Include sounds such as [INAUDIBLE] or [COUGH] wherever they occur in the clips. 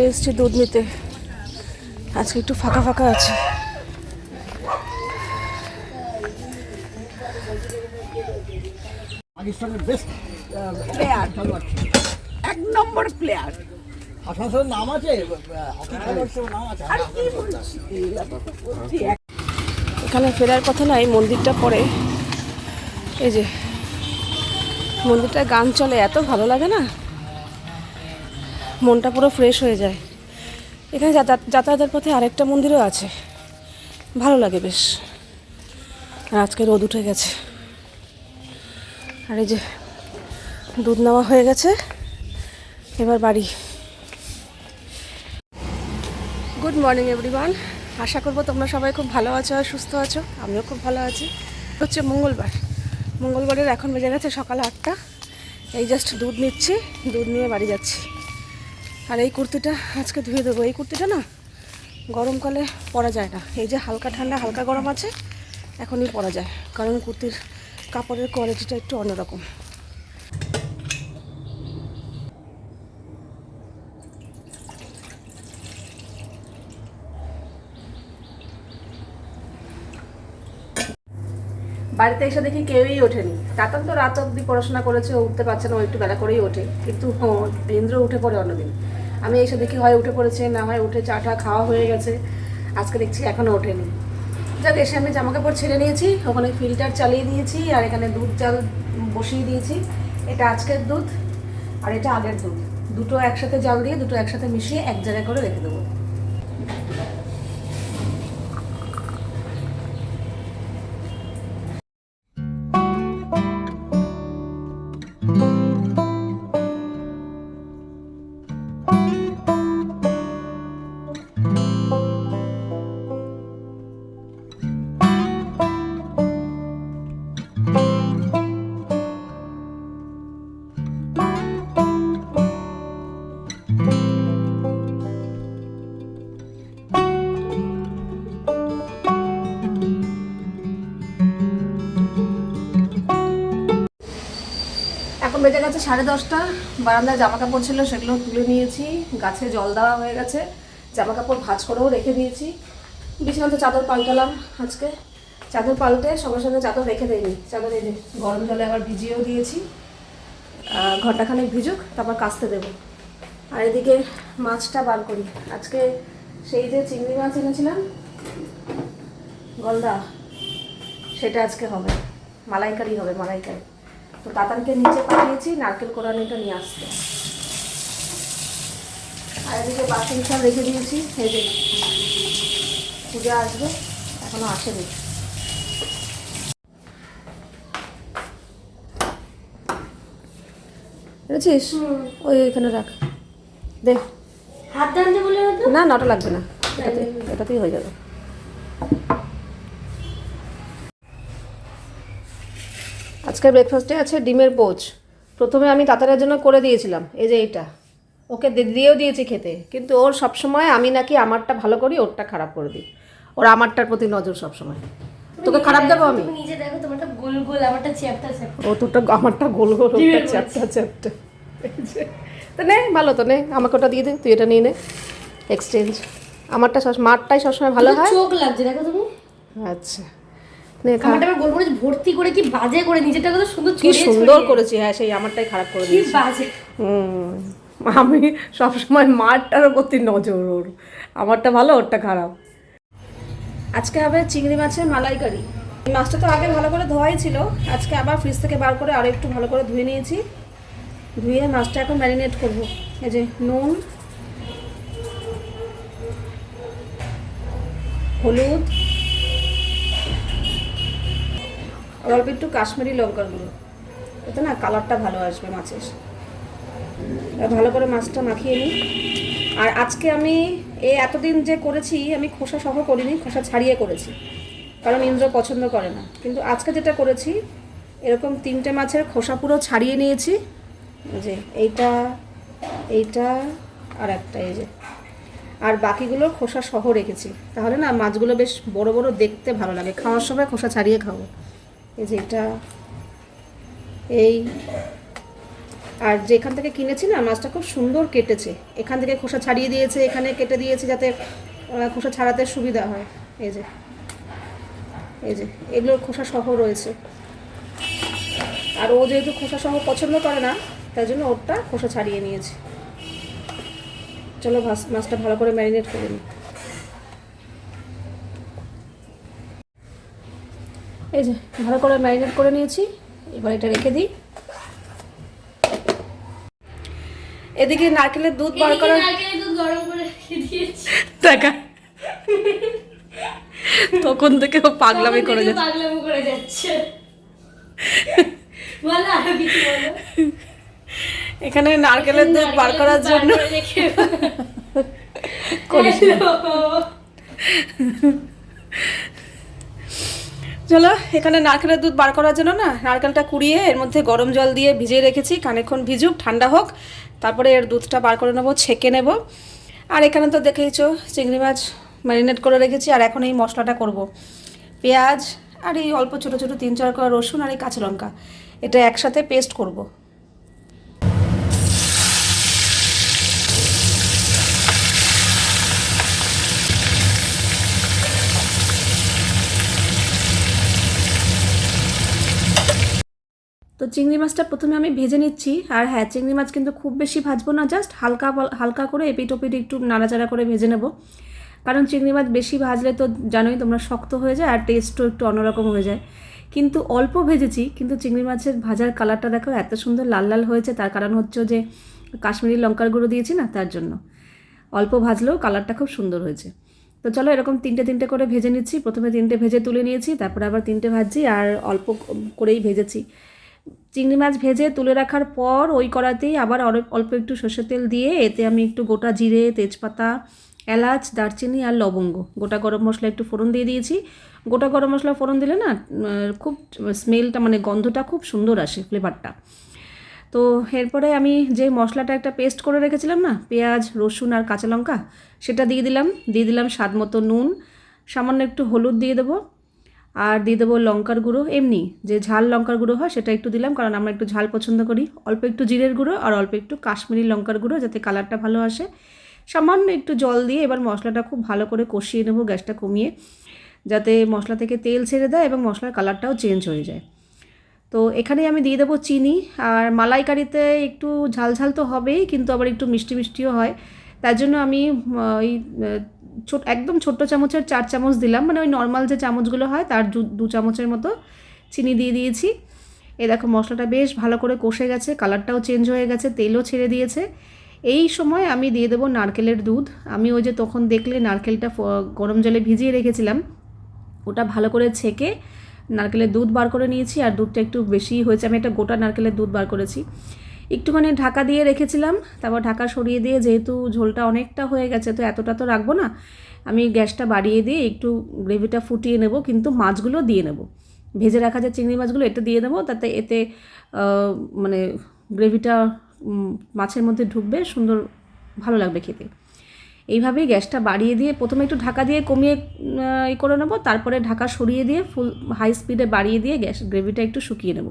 চলে এসেছি দুধ নিতে। আজকে একটু ফাঁকা ফাঁকা আছে। পাকিস্তানের বেস্ট প্লেয়ার এক নম্বর প্লেয়ার আসানসোলের নাম আছে? এখানে ফেরার কথা না এই মন্দিরটা পরে। এই যে মন্দিরটায় গান চলে এত ভালো লাগে না? মনটা পুরো ফ্রেশ হয়ে যায়। এখানে যাতায়াত যাতায়াতের পথে আরেকটা মন্দিরও আছে। ভালো লাগে বেশ। আর আজকে রোদ উঠে গেছে। আর এই যে দুধ নেওয়া হয়ে গেছে। এবার বাড়ি। গুড মর্নিং এভরিওয়ান আশা করব তোমরা সবাই খুব ভালো আছো আর সুস্থ আছো। আমিও খুব ভালো আছি। হচ্ছে মঙ্গলবার। মঙ্গলবারের এখন বেজে গেছে সকাল আটটা। এই জাস্ট দুধ নিচ্ছি। দুধ নিয়ে বাড়ি যাচ্ছি। আর এই কুর্তিটা আজকে ধুয়ে দেবো। এই কুর্তিটা না গরমকালে পরা যায় না। এই যে হালকা ঠান্ডা, হালকা গরম আছে, এখনই পরা যায়। কারণ কুর্তির কাপড়ের কোয়ালিটিটা একটু অন্যরকম। বাড়িতে এসে দেখি কেউই ওঠেনি। তাতান তো রাত অবধি পড়াশোনা করেছে উঠতে পারছে না, ও একটু বেলা করেই ওঠে। কিন্তু ইন্দ্র উঠে পড়ে অন্যদিন। আমি এসে দেখি হয় উঠে পড়েছে, না হয় উঠে চা টা খাওয়া হয়ে গেছে। আজকে দেখছি এখনও ওঠেনি। যাক, এসে আমি জামা কাপড় ছেড়ে নিয়েছি, ওখানে ফিল্টার চালিয়ে দিয়েছি, আর এখানে দুধ জাল বসিয়ে দিয়েছি। এটা আজকের দুধ, আর এটা আগের দুধ। দুটো একসাথে জাল দিয়ে, দুটো একসাথে মিশিয়ে এক জায়গায় করে রেখে দেবো। এখন বেজে গেছে সাড়ে দশটা। বারান্দায় জামা কাপড় ছিল, সেগুলো তুলে নিয়েছি। গাছে জল দেওয়া হয়ে গেছে। জামা কাপড় ভাঁজ করেও রেখে দিয়েছি। বিছানাতে চাদর পাল্টালাম আজকে। চাদর পাল্টে সঙ্গে সঙ্গে চাদর রেখে দিইনি। চাদর যে গরম জলে আবার ভিজিয়েও দিয়েছি। ঘন্টাখানেক ভিজুক, তারপর কাচতে দেবো। আর এদিকে মাছটা বার করি। আজকে সেই যে চিংড়ি মাছ এনেছিলাম, গলদা, সেটা আজকে হবে। মালাইকারি হবে, মালাইকারি। তো তাতানকে নিচে পাঠিয়েছি নারকেল কোরানিটা নিয়ে আসতে। আর এদিকে বাসন সব রেখে দিয়েছি যে পূজা আসবে এখনও আসেনি। বুঝেছিস ওই এখানে রাখ। দেখ হাত হতো না নটা লাগবে না। এটাতে এটাতেই হয়ে যাবে। আজকে ব্রেকফাস্টে আছে ডিমের পোচ প্রথমে আমি তাতারের জন্য করে দিয়েছিলাম এই যে এইটা। ওকে দিয়েও দিয়েছি খেতে কিন্তু ওর সবসময় আমি নাকি আমারটা ভালো করি ওরটা খারাপ করে দিই। ওর আমারটার প্রতি নজর সবসময়। তোকে খারাপ দেবো আমি? নিজে দেখো তোমারটা গোল গোল আমারটা চ্যাপ্টা চ্যাপ্টা। ও তোরটা আমারটা গোল গোল ওটা। চ্যাপটা চ্যাপটা। তো নে ভালো তো নে আমাকে ওটা দিয়ে দে তুই এটা নিয়ে নে। এক্সচেঞ্জ আমারটা সব মারটাই সবসময় ভালো হয়। চোখ লাগছে দেখো তুমি। আচ্ছা। আমারটা আবার গোলমরিচ ভর্তি করে কি বাজে করে নিজেরটা কত সুন্দর কি সুন্দর করেছি হ্যাঁ সেই আমারটাই খারাপ করে দিয়েছি। বাজে। হুম আমি সবসময় মারটার প্রতি নজর ওর। আমারটা ভালো ওরটা খারাপ। আজকে হবে চিংড়ি মাছের মালাইকারি। মাছটা তো আগে ভালো করে ধোয়াই ছিল আজকে আবার ফ্রিজ থেকে বার করে আরও একটু ভালো করে ধুয়ে নিয়েছি। ধুয়ে মাছটা এখন ম্যারিনেট করব। এই যে নুন হলুদ আর অল্প একটু কাশ্মীরি লঙ্কার গুঁড়ো। এতে না কালারটা ভালো আসবে মাছের। ভালো করে মাছটা মাখিয়ে নিই। আর আজকে আমি এই এতদিন যে করেছি, আমি খোসা সহ করিনি, খোসা ছাড়িয়ে করেছি। কারণ ইন্দ্র পছন্দ করে না। কিন্তু আজকে যেটা করেছি, এরকম তিনটে মাছের খোসা পুরো ছাড়িয়ে নিয়েছি। যে এইটা এইটা আর একটা এই যে। আর বাকিগুলো খোসা সহ রেখেছি। তাহলে না মাছগুলো বেশ বড় বড় দেখতে ভালো লাগে। খাওয়ার সময় খোসা ছাড়িয়ে খাব। এই যে এটা, এই, আর যেখান থেকে কিনেছি না মাছটা খুব সুন্দর কেটেছে। এখান থেকে খোসা ছাড়িয়ে দিয়েছে, এখানে কেটে দিয়েছে যাতে খোসা ছাড়াতে সুবিধা হয়। এই যে এই যে, এগুলোর খোসা সহ রয়েছে। আর ও যেহেতু খোসা সহ পছন্দ করে না, তাই জন্য ওরটা খোসা ছাড়িয়ে নিয়েছে। চলো মাছটা ভালো করে ম্যারিনেট করে নিই। এই যে ভালো করে ম্যারিনেট করে নিয়েছি। এবার এটা রেখে দিই। এদিকে নারকেলের দুধ বার এদিকে করার নারকেলের দুধ গরম করে রেখে দিয়েছি। টাকা তখন থেকে ও পাগলামি করে যাচ্ছে। পাগলামি করে যাচ্ছে। বলো আরও কিছু বলো। এখানে নারকেলের দুধ বার করার জন্য করিস না। চলো, এখানে নারকেলের দুধ বার করার জন্য না, নারকেলটা কুড়িয়ে এর মধ্যে গরম জল দিয়ে ভিজিয়ে রেখেছি কানেক্ষণ ভিজুক, ঠান্ডা হোক, তারপরে এর দুধটা বার করে নেব, ছেঁকে নেব। আর এখানে তো দেখেইছো, চিংড়ি মাছ ম্যারিনেট করে রেখেছি, আর এখন এই মশলাটা করব। পেঁয়াজ, আর এই অল্প ছোটো ছোটো তিন চার করা রসুন আর এই কাঁচা লঙ্কা, এটা একসাথে পেস্ট করব। তো চিংড়ি মাছটা প্রথমে আমি ভেজে নিচ্ছি। আর হ্যাঁ চিংড়ি মাছ কিন্তু খুব বেশি ভাজবো না জাস্ট হালকা হালকা করে এপিট ওপিট একটু নাড়াচাড়া করে ভেজে নেব। কারণ চিংড়ি মাছ বেশি ভাজলে তো জানোই তোমরা শক্ত হয়ে যায় আর টেস্টও একটু অন্যরকম হয়ে যায়। কিন্তু অল্প ভেজেছি, কিন্তু চিংড়ি মাছের ভাজার কালারটা দেখো এত সুন্দর লাল লাল হয়েছে, তার কারণ হচ্ছে যে কাশ্মীরি লঙ্কার গুঁড়ো দিয়েছি না, তার জন্য। অল্প ভাজলেও কালারটা খুব সুন্দর হয়েছে। তো চলো এরকম তিনটে তিনটে করে ভেজে নিচ্ছি। প্রথমে তিনটে ভেজে তুলে নিয়েছি, তারপরে আবার তিনটে ভাজছি আর অল্প করেই ভেজেছি। চিংড়ি মাছ ভেজে তুলে রাখার পর ওই কড়াতেই আবার অল্প একটু সর্ষের তেল দিয়ে এতে আমি একটু গোটা জিরে, তেজপাতা, এলাচ, দারচিনি আর লবঙ্গ। গোটা গরম মশলা একটু ফোড়ন দিয়ে দিয়েছি। গোটা গরম মশলা ফোড়ন দিলে না খুব স্মেলটা মানে গন্ধটা খুব সুন্দর আসে ফ্লেভারটা। তো এরপরে আমি যে মশলাটা একটা পেস্ট করে রেখেছিলাম না, পেঁয়াজ, রসুন আর কাঁচা লঙ্কা, সেটা দিয়ে দিলাম। দিয়ে দিলাম স্বাদ মতো নুন। সামান্য একটু হলুদ দিয়ে দেবো। আর দিয়ে দেবো লঙ্কার গুঁড়ো। এমনি যে ঝাল লঙ্কার গুঁড়ো হয় সেটা একটু দিলাম, কারণ আমরা একটু ঝাল পছন্দ করি। অল্প একটু জিরের গুঁড়ো আর অল্প একটু কাশ্মীরি লঙ্কার গুঁড়ো যাতে কালারটা ভালো আসে। সামান্য একটু জল দিয়ে এবার মশলাটা খুব ভালো করে কষিয়ে নেব গ্যাসটা কমিয়ে, যাতে মশলা থেকে তেল ছেড়ে দেয় এবং মশলার কালারটাও চেঞ্জ হয়ে যায়। তো এখানে আমি দিয়ে দেবো চিনি, আর মালাইকারিতে একটু ঝাল ঝাল তো হবেই, কিন্তু আবার একটু মিষ্টি মিষ্টিও হয়। তার জন্য আমি ওই ছোট, একদম ছোট্ট চামচের চার চামচ দিলাম। মানে ওই নর্মাল যে চামচগুলো হয়, তার দু- চামচের মতো চিনি দিয়ে দিয়েছি। এ দেখো, মশলাটা বেশ ভালো করে কষে গেছে কালারটাও চেঞ্জ হয়ে গেছে, তেলও ছেড়ে দিয়েছে। এই সময় আমি দিয়ে দেবো নারকেলের দুধ। আমি ওই যে তখন দেখলে নারকেলটা গরম জলে ভিজিয়ে রেখেছিলাম। ওটা ভালো করে ছেঁকে নারকেলের দুধ বার করে নিয়েছি, আর দুধটা একটু বেশি হয়েছে। আমি একটা গোটা নারকেলের দুধ বার করেছি। একটুখানি ঢাকা দিয়ে রেখেছিলাম, তারপর ঢাকা সরিয়ে দিয়ে যেহেতু ঝোলটা অনেকটা হয়ে গেছে, তো এতটা তো রাখব না। আমি গ্যাসটা বাড়িয়ে দিয়ে একটু গ্রেভিটা ফুটিয়ে নেব, কিন্তু মাছগুলো দিয়ে নেব। ভেজে রাখা যে চিংড়ি মাছগুলো, এটা দিয়ে দেবো, তাতে এতে মানে গ্রেভিটা মাছের মধ্যে ঢুকবে, সুন্দর ভালো লাগবে খেতে। এইভাবেই গ্যাসটা বাড়িয়ে দিয়ে প্রথমে একটু ঢাকা দিয়ে কমিয়ে ই করে নেব, তারপরে ঢাকা সরিয়ে দিয়ে ফুল হাই স্পিডে বাড়িয়ে দিয়ে গ্যাস, গ্রেভিটা একটু শুকিয়ে নেব।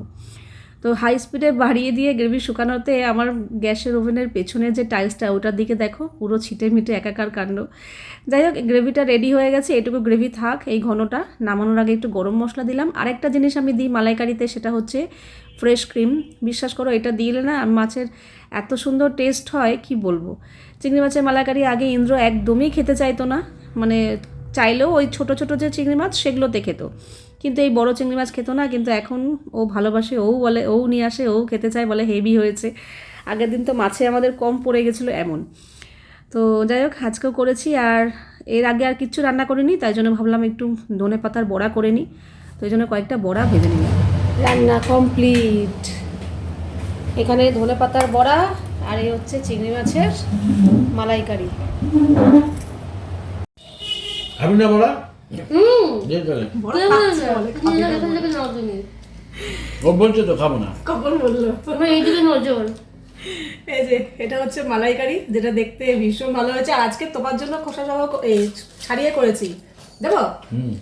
তো হাই স্পিডে বাড়িয়ে দিয়ে গ্রেভি শুকানোতে আমার গ্যাসের ওভেনের পেছনে যে টাইলসটা ওটার দিকে দেখো, পুরো ছিটে মিটে একাকার কাণ্ড। যাই হোক গ্রেভিটা রেডি হয়ে গেছে, এটুকু গ্রেভি থাক এই ঘনটা। নামানোর আগে একটু গরম মশলা দিলাম। আরেকটা জিনিস আমি দিই মালাইকারিতে, সেটা হচ্ছে ফ্রেশ ক্রিম বিশ্বাস করো, এটা দিলে না মাছের এত সুন্দর টেস্ট হয়, কি বলব? চিংড়ি মাছের মালাইকারি আগে ইন্দ্র একদমই খেতে চাইতো না। মানে চাইলেও ওই ছোট ছোট যে চিংড়ি মাছ, সেগুলোতে খেত। কিন্তু এই বড় চিংড়ি মাছ খেত না কিন্তু এখন ও ভালোবাসে ও বলে ও নিয়ে আসে ও খেতে চায় বলে হেভি হয়েছে। আগের দিন তো মাছে আমাদের কম পড়ে গেছিল এমন। তো যাই হোক আজকেও করেছি আর এর আগে আর কিচ্ছু রান্না করিনি তাই জন্য ভাবলাম একটু ধনে পাতার বড়া করে নিই তো এই জন্য কয়েকটা বড়া ভেজে নিলাম। রান্না কমপ্লিট। এখানে ধনে পাতার বড়া আর এই হচ্ছে চিংড়ি মাছের মালাইকারি। খাবি ও বলছে তো খাব না। কখন বলল? এইদিকে নজর। এই যে এটা হচ্ছে মালাইকারি যেটা দেখতে ভীষণ ভালো হয়েছে। আজকে তোমার জন্য খোসা সহ এই ছাড়িয়ে করেছি। হুম।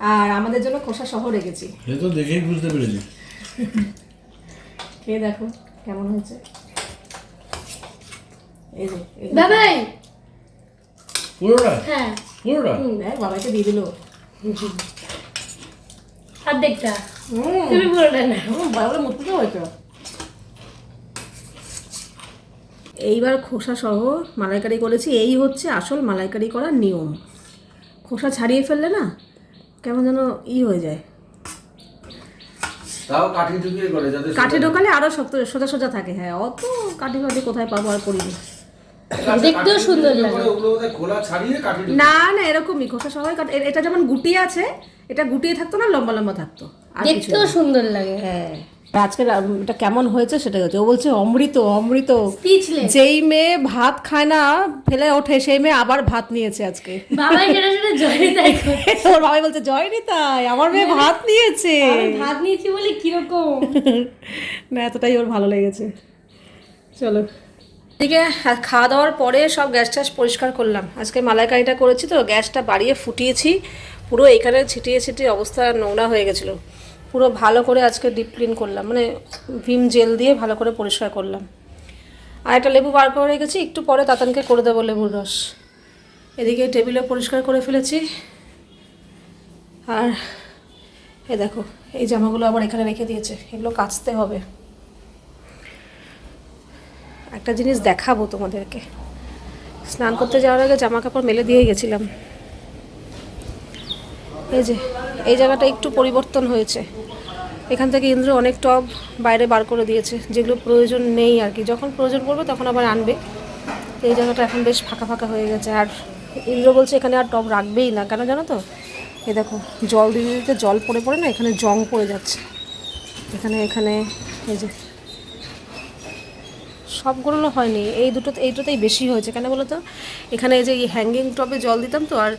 আর আমাদের জন্য খোসা সহ রেখেছি। সে তো দেখেই বুঝতে পেরেছি। খেয়ে দেখো কেমন হয়েছে। এই যে। বাবাই! পুরোটা? হ্যাঁ। পুরোটা দেখ বাবাকে দিয়ে দিল। অর্ধেকটা তুমি পুরোটা না। বাবা এইবার খোসা সহ মালাইকারি করেছি। এই হচ্ছে আসল মালাইকারি করার নিয়ম। খোসা ছাড়িয়ে ফেললে না কেমন যেন ই হয়ে যায়। তাও কাঠি ঢুকিয়ে করে যাতে কাঠে ঢোকালে আরও শক্ত সোজা সোজা থাকে। হ্যাঁ অত কাঠি কাঠি কোথায় পাবো আর করিনি। দেখতেও সুন্দর লাগে। না না এরকমই খোসা সবাই কাট। এটা যেমন গুটিয়ে আছে এটা গুটিয়ে থাকতো না লম্বা লম্বা থাকতো। দেখতেও সুন্দর লাগে। হ্যাঁ। আজকে এটা কেমন হয়েছে সেটাই হচ্ছে ও বলছে অমৃত অমৃত। যেই মেয়ে ভাত খায় না ফেলে ওঠে সেই মেয়ে আবার ভাত নিয়েছে আজকে। সেটা সেটা তোর [LAUGHS] বাবাই বলছে জয় নি তাই আমার মেয়ে ভাত নিয়েছে। ভাত নিয়েছি বলে কীরকম? [LAUGHS] না এতটাই ওর ভালো লেগেছে। চলো। এদিকে খাওয়া দাওয়ার পরে সব গ্যাস ট্যাস পরিষ্কার করলাম। আজকে মালাইকারিটা করেছি তো, গ্যাসটা বাড়িয়ে ফুটিয়েছি। পুরো এখানে ছিটিয়ে ছিটিয়ে অবস্থা নোংরা হয়ে গেছিল। পুরো ভালো করে আজকে ডিপ ক্লিন করলাম মানে ভিম জেল দিয়ে ভালো করে পরিষ্কার করলাম। আর একটা লেবু বার করে রেখেছি, একটু পরে তাতানকে করে দেবো লেবুর রস। এদিকে টেবিলে পরিষ্কার করে ফেলেছি। আর এ দেখো, এই জামাগুলো আবার এখানে রেখে দিয়েছে, এগুলো কাচতে হবে। একটা জিনিস দেখাবো তোমাদেরকে। স্নান করতে যাওয়ার আগে জামা কাপড় মেলে দিয়ে গেছিলাম। এই যে, এই জায়গাটা একটু পরিবর্তন হয়েছে। এখান থেকে ইন্দ্র অনেক টব বাইরে বার করে দিয়েছে, যেগুলো প্রয়োজন নেই আর কি। যখন প্রয়োজন পড়বে তখন আবার আনবে। এই জায়গাটা এখন বেশ ফাঁকা ফাঁকা হয়ে গেছে। আর ইন্দ্র বলছে এখানে আর টব রাখবেই না। কেন জানো তো? এই দেখো, জল দিতে দিতে জল পড়ে পড়ে না এখানে জং পড়ে যাচ্ছে। এখানে এখানে, এই যে সবগুলো হয়নি। এই দুটো, এই দুটোতেই বেশি হয়েছে। কেন বলো তো এখানে এই যে এই হ্যাঙ্গিং টবে জল দিতাম তো, আর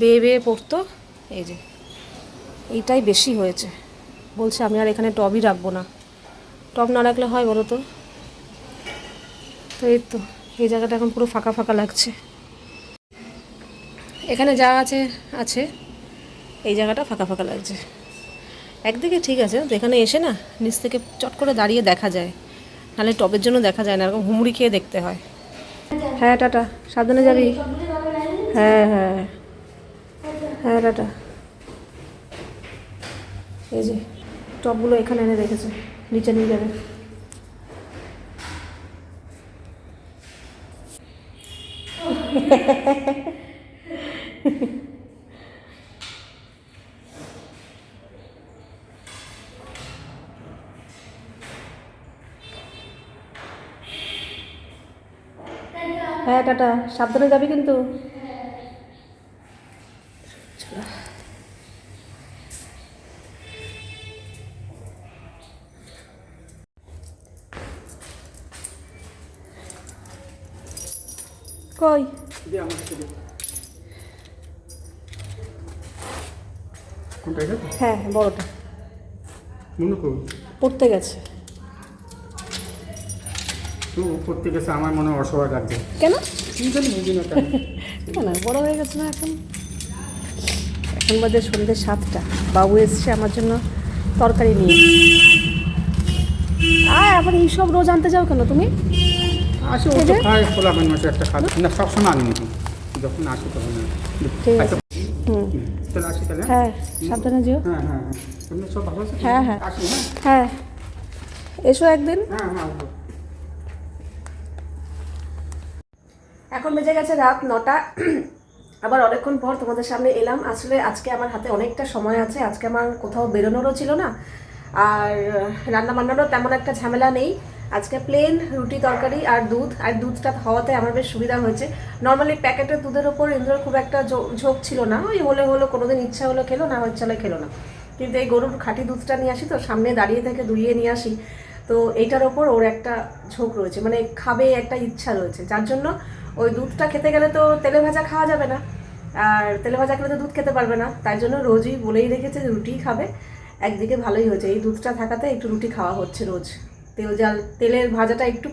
বেয়ে বেয়ে পড়তো, এই যে। এইটাই বেশি হয়েছে। বলছে, আমি আর এখানে টবই রাখব না। টব না রাখলে হয় বলো তো তো এই তো, এই জায়গাটা এখন পুরো ফাঁকা ফাঁকা লাগছে। এখানে যা আছে আছে। এই জায়গাটা ফাঁকা ফাঁকা লাগছে। একদিকে ঠিক আছে তো এখানে এসে না, নিচ থেকে চট করে দাঁড়িয়ে দেখা যায়। নাহলে টবের জন্য দেখা যায় না, এরকম হুমড়ি খেয়ে দেখতে হয়। হ্যাঁ টাটা। সাবধানে যাবি। হ্যাঁ হ্যাঁ। হ্যাঁ টাটা। এই যে, টবগুলো এখানে এনে রেখেছে, নিচে নিয়ে যাবে [LAUGHS] হ্যাঁ টাটা সাবধানে যাবি কিন্তু। কই? হ্যাঁ হ্যাঁ, বড়টা। মনে করুন পড়তে গেছে। তো করতে গেছে আমার মনে হয় অসহায় লাগছে। কেন? কি জানি বুঝি না বড় হয়ে গেছে না এখন? এখন বাজে সন্ধ্যে সাতটা। বাবু এসছে আমার জন্য তরকারি নিয়ে। আর আবার এইসব রোজ আনতে যাও কেন তুমি? আসে ও তো খায় খোলা মানে মাসে একটা খাবে। না সবসময় আনি নাকি যখন আসি তখন ঠিক আছে। আচ্ছা হ্যাঁ সাবধানে যেও। হ্যাঁ হ্যাঁ হ্যাঁ। হ্যাঁ, হ্যাঁ। হ্যাঁ। হ্যাঁ। এসো একদিন। হ্যাঁ হ্যাঁ এখন বেজে গেছে রাত নটা। আবার অনেকক্ষণ পর তোমাদের সামনে এলাম। আসলে আজকে আমার হাতে অনেকটা সময় আছে। আজকে আমার কোথাও বেরোনোরও ছিল না। আর রান্না বান্নারও তেমন একটা ঝামেলা নেই। আজকে প্লেন রুটি তরকারি আর দুধ। আর দুধটা হওয়াতে আমার বেশ সুবিধা হয়েছে। নর্মালি প্যাকেটের দুধের ওপর ইন্দ্রর খুব একটা ঝোঁক ছিল না। ওই হলে হলো, কোনোদিন ইচ্ছা হলো খেলো, না ইচ্ছা হলে খেলো না। কিন্তু এই গরুর খাঁটি দুধটা নিয়ে আসি তো, সামনে দাঁড়িয়ে থেকে দুইয়ে নিয়ে আসি। তো এইটার ওপর ওর একটা ঝোঁক রয়েছে মানে খাবে একটা ইচ্ছা রয়েছে, যার জন্য ওই দুধটা খেতে গেলে তো তেলে ভাজা খাওয়া যাবে না, আর তেলে ভাজা খেলে তো দুধ খেতে পারবে না, তাই জন্য রোজই বলেই রেখেছে যে রুটিই খাবে, একদিকে ভালোই হয়েছে, এই দুধটা থাকাতে একটু রুটি খাওয়া হচ্ছে রোজ, তেল জাল, তেলের ভাজাটা একটু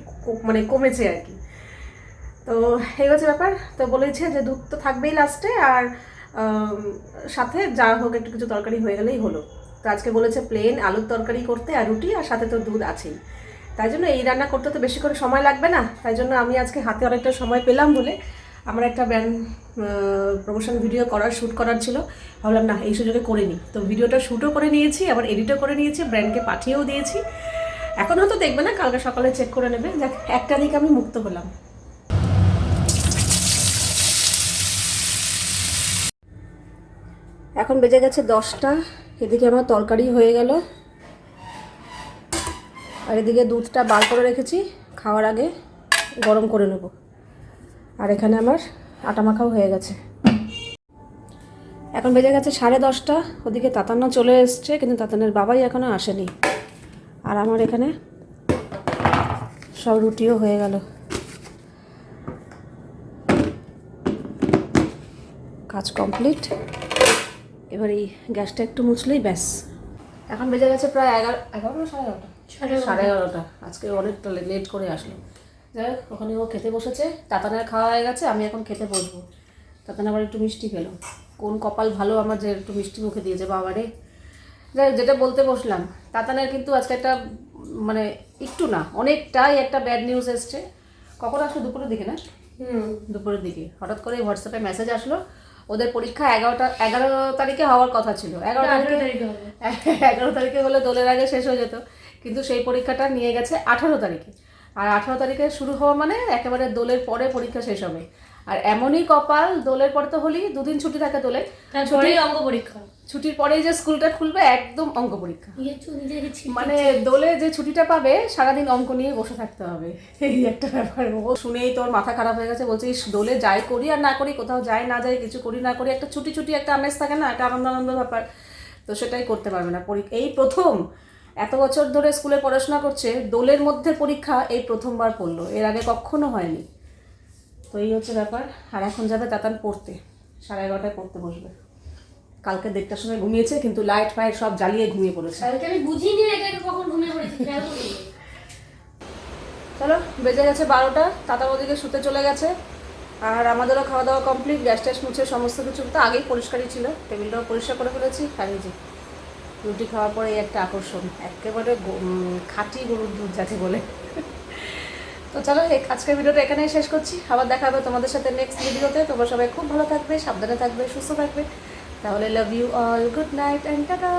মানে কমেছে আর কি। তো এই হচ্ছে ব্যাপার, তো বলেছে যে দুধ তো থাকবেই লাস্টে আর সাথে যা হোক একটু কিছু তরকারি হয়ে গেলেই হলো। তো আজকে বলেছে প্লেন আলুর তরকারি করতে আর রুটি আর সাথে তো দুধ আছেই। তাই জন্য এই রান্না করতে তো বেশি করে সময় লাগবে না। তাই জন্য আমি আজকে হাতে অনেকটা সময় পেলাম বলে আমার একটা ব্র্যান্ড প্রমোশন ভিডিও করার শ্যুট করার ছিল। ভাবলাম, না, এই সুযোগে করে নিই। তো ভিডিওটা শ্যুটও করে নিয়েছি, আবার এডিটও করে নিয়েছি ব্র্যান্ডকে পাঠিয়েও দিয়েছি। এখন হয়তো দেখবে না, কালকে সকালে চেক করে নেবে। যাক, একটা দিকে আমি মুক্ত হলাম এখন বেজে গেছে দশটা। এদিকে আমার তরকারি হয়ে গেল। আর এদিকে দুধটা বার করে রেখেছি, খাওয়ার আগে গরম করে নেব। আর এখানে আমার আটা মাখাও হয়ে গেছে। এখন বেজে গেছে সাড়ে দশটা, ওদিকে তাতান্না চলে এসছে, কিন্তু তাতানের বাবাই এখনও আসেনি। আর আমার এখানে সব রুটিও হয়ে গেল। কাজ কমপ্লিট। এবার এই গ্যাসটা একটু মুছলেই ব্যাস। এখন বেজে গেছে প্রায় এগারো এগারো না সাড়ে এগারোটা। সাড়ে এগারোটা। আজকে অনেকটা লেট করে আসলো যাই হোক ওখানে ও খেতে বসেছে। তাতানের খাওয়া হয়ে গেছে আমি এখন খেতে বসবো। তাতান আবার একটু মিষ্টি খেলো। কোন কপাল ভালো আমার যে একটু মিষ্টি মুখে দিয়েছে বাবারে। যাই যেটা বলতে বসলাম তাতানের কিন্তু আজকে একটা মানে একটু না অনেকটাই একটা ব্যাড নিউজ এসছে। কখন আসলো? দুপুরের দিকে না? হুম। দুপুরের দিকে। হঠাৎ করে হোয়াটসঅ্যাপে মেসেজ আসলো। ওদের পরীক্ষা এগারোটা এগারো তারিখে হওয়ার কথা ছিল। এগারো তারিখে [LAUGHS] এগারো তারিখে হলে দোলের আগে শেষ হয়ে যেত। কিন্তু সেই পরীক্ষাটা নিয়ে গেছে আঠারো তারিখে। আর আঠারো তারিখে শুরু হওয়া মানে একেবারে দোলের পরে পরীক্ষা শেষ হবে। আর এমনই কপাল দোলের পরে তো হলি দুদিন ছুটি থাকে দোলে। তারপরেই অঙ্ক পরীক্ষা। ছুটির পরেই যে স্কুলটা খুলবে একদম অঙ্ক পরীক্ষা। মানে দোলে যে ছুটিটা পাবে সারাদিন অঙ্ক নিয়ে বসে থাকতে হবে। এই একটা ব্যাপার। ও শুনেই তোর মাথা খারাপ হয়ে গেছে বলছে দোলে যাই করি আর না করি কোথাও যাই না যাই কিছু করি না করি। একটা ছুটি ছুটি একটা আমেজ থাকে না একটা আনন্দ আনন্দ ব্যাপার। তো সেটাই করতে পারবে না। এই প্রথম এত বছর ধরে স্কুলে পড়াশোনা করছে দোলের মধ্যে পরীক্ষা এই প্রথমবার পড়ল। এর আগে কখনো হয়নি। তো এই হচ্ছে ব্যাপার। আর এখন যাবে তাতান পড়তে। সাড়ে এগারোটায় পড়তে বসবে। কালকে দেড়টার সময় ঘুমিয়েছে কিন্তু লাইট ফাইট সব জ্বালিয়ে ঘুমিয়ে পড়েছে। আমি বুঝিনি কখন ঘুমিয়ে পড়েছি চলো বেজে গেছে বারোটা। তাতার ওদিকে শুতে চলে গেছে। আর আমাদেরও খাওয়া দাওয়া কমপ্লিট। গ্যাস ট্যাস মুছে সমস্ত কিছু তো আগেই পরিষ্কারই ছিল। টেবিলটাও পরিষ্কার করে ফেলেছি। যে রুটি খাওয়ার পরে একটা আকর্ষণ, একেবারে খাঁটি গরুর দুধ যাকে বলে। তো চলো আজকের ভিডিওটা এখানেই শেষ করছি। আবার দেখা হবে তোমাদের সাথে নেক্সট ভিডিওতে। তোমরা সবাই খুব ভালো থাকবে, সাবধানে থাকবে, সুস্থ থাকবে। তাহলে love you all good night and tata